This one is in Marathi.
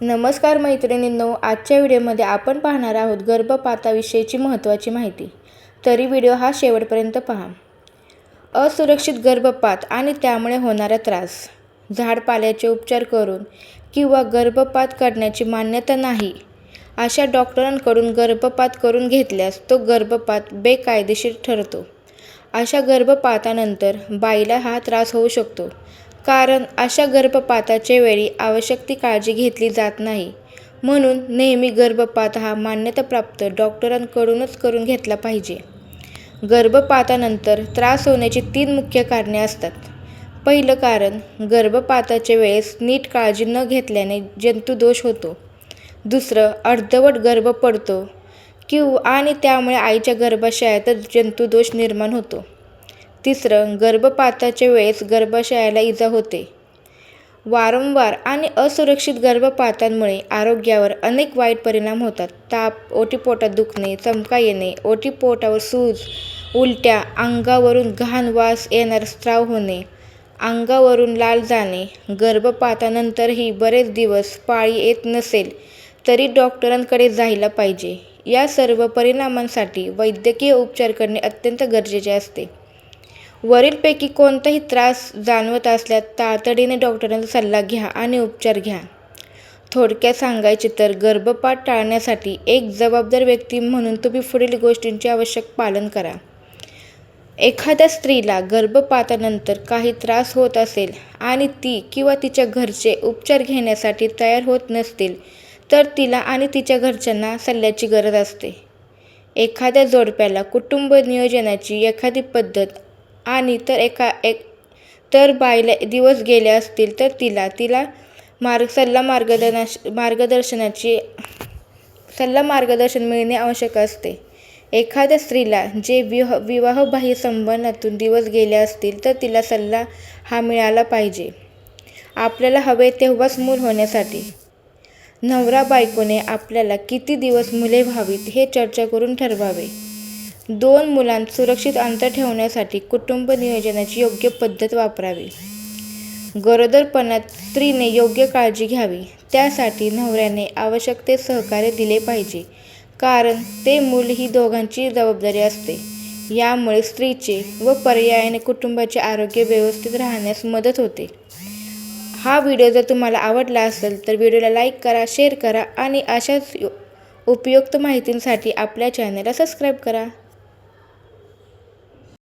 नमस्कार मैत्रिणींनो आजच्या व्हिडिओमध्ये आपण पाहणार आहोत गर्भपाताविषयीची महत्त्वाची माहिती. तरी व्हिडिओ हा शेवटपर्यंत पहा. असुरक्षित गर्भपात आणि त्यामुळे होणारा त्रास. झाडपाल्याचे उपचार करून किंवा गर्भपात करण्याची मान्यता नाही अशा डॉक्टरांकडून गर्भपात करून घेतल्यास तो गर्भपात बेकायदेशीर ठरतो. अशा गर्भपातानंतर बाईला हा त्रास होऊ शकतो. कारण अशा गर्भपाताच्या वेळी आवश्यक ती काळजी घेतली जात नाही. म्हणून नेहमी गर्भपात हा मान्यताप्राप्त डॉक्टरांकडूनच करून घेतला पाहिजे. गर्भपातानंतर त्रास होण्याची तीन मुख्य कारणे असतात. पहिलं कारण गर्भपाताच्या वेळेस नीट काळजी न घेतल्याने जंतुदोष होतो. दुसरं अर्धवट गर्भ पडतो किंवा आणि त्यामुळे आईच्या गर्भाशयातच जंतुदोष निर्माण होतो. तिसरं गर्भपाताच्या वेळेस गर्भाशयाला इजा होते. वारंवार आणि असुरक्षित गर्भपातांमुळे आरोग्यावर अनेक वाईट परिणाम होतात. ताप ओटीपोटात दुखणे चमका येणे ओटीपोटावर सूज उलट्या अंगावरून घाण वास येणार स्त्राव होणे अंगावरून लाल जाणे गर्भपातानंतरही बरेच दिवस पाळी येत नसेल तरी डॉक्टरांकडे जायला पाहिजे. या सर्व परिणामांसाठी वैद्यकीय उपचार करणे अत्यंत गरजेचे असते. वरीलपैकी कोणताही त्रास जाणवत असल्यास तातडीने डॉक्टरांचा सल्ला घ्या आणि उपचार घ्या. थोडक्यात सांगायचे तर गर्भपात टाळण्यासाठी एक जबाबदार व्यक्ती म्हणून तुम्ही पुढील गोष्टींचे आवश्यक पालन करा. एखाद्या स्त्रीला गर्भपातानंतर काही त्रास होत असेल आणि ती किंवा तिच्या घरचे उपचार घेण्यासाठी तयार होत नसतील तर तिला आणि तिच्या घरच्यांना सल्ल्याची गरज असते. एखाद्या जोडप्याला कुटुंब नियोजनाची एखादी पद्धत आणि तर एका एक तर बाईला दिवस गेले असतील तर तिला तिला मार्ग सल्ला मार्गदर्श मार्गदर्शनाची सल्ला मार्गदर्शन मिळणे आवश्यक असते. एखाद्या स्त्रीला जे विह विवाहबाह्य संबंधातून दिवस गेले असतील तर तिला सल्ला हा मिळाला पाहिजे. आपल्याला हवे तेव्हाच मूल होण्यासाठी. नवरा बायकोने आपल्याला किती दिवस मुले व्हावीत हे चर्चा करून ठरवावे. दोन मुलांत सुरक्षित अंतर ठेवण्यासाठी कुटुंब नियोजनाची योग्य पद्धत वापरावी. गरोदरपणात स्त्रीने योग्य काळजी घ्यावी. त्यासाठी नवऱ्याने आवश्यक ते सहकार्य दिले पाहिजे. कारण ते मूल ही दोघांची जबाबदारी असते. यामुळे स्त्रीचे व पर्यायाने कुटुंबाचे आरोग्य व्यवस्थित राहण्यास मदत होते. हा व्हिडिओ जर तुम्हाला आवडला असेल तर व्हिडिओला लाईक करा शेअर करा आणि अशाच उपयुक्त माहितींसाठी आपल्या चॅनलला सबस्क्राईब करा.